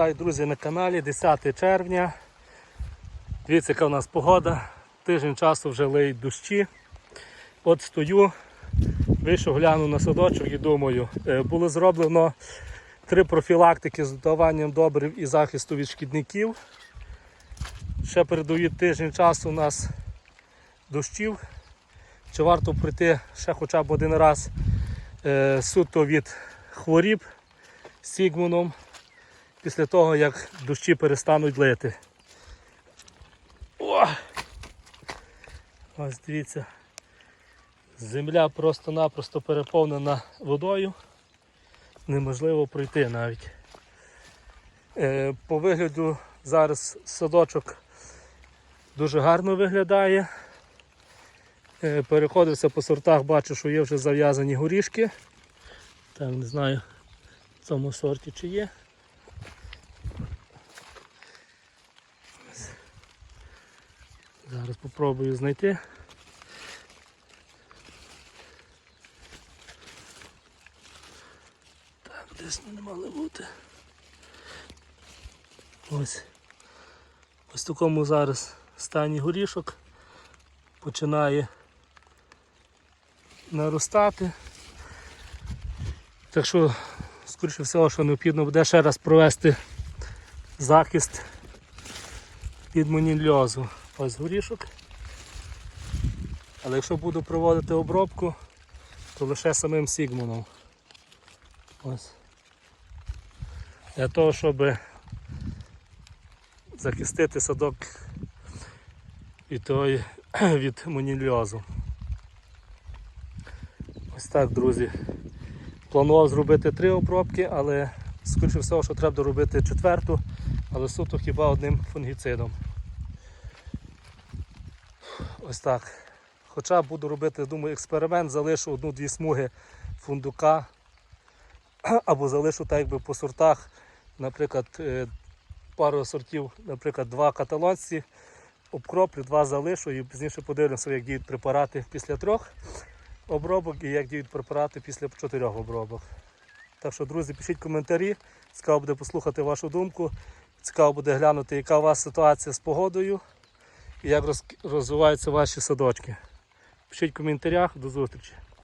Вітаю, друзі, на каналі 10 червня. Дивіться, яка у нас погода. Тиждень часу вже лиють дощі. От стою, вийшов, глянув на садочок і думаю, е, було зроблено три профілактики з додаванням добрив і захисту від шкідників. Ще передають тиждень часу у нас дощів. Чи варто прийти ще хоча б один раз е, суто від хворіб з Сігмуном після того, як дощі перестануть лити. О! Ось дивіться, земля просто-напросто переповнена водою. Неможливо пройти навіть. Е, по вигляду зараз садочок дуже гарно виглядає. Е, переходився по сортах, бачу, що є вже зав'язані горішки. Так, не знаю в цьому сорті чи є. Зараз попробую знайти. Так, десь не мали бути. Ось. Ось в такому зараз стані горішок починає наростати. Так що, скоріше всього, що необхідно буде ще раз провести захист від монільозу. Ось горішок. Але якщо буду проводити обробку, то лише самим сігмоном. Ось. Для того, щоб захистити садок від, тої, від монільозу. Ось так, друзі. Планував зробити три обробки, але скоріше всього, що треба робити четверту, але суто хіба одним фунгіцидом. Ось так. Хоча буду робити, думаю, експеримент, залишу одну-дві смуги фундука або залишу так якби по сортах, наприклад, е, пару сортів, наприклад, два каталонці, обкроплю, два залишу і пізніше подивлюся, як діють препарати після трьох обробок і як діють препарати після чотирьох обробок. Так що, друзі, пишіть коментарі, цікаво буде послухати вашу думку, цікаво буде глянути, яка у вас ситуація з погодою як роз- розвиваються ваші садочки. Пишіть в коментарях, до зустрічі.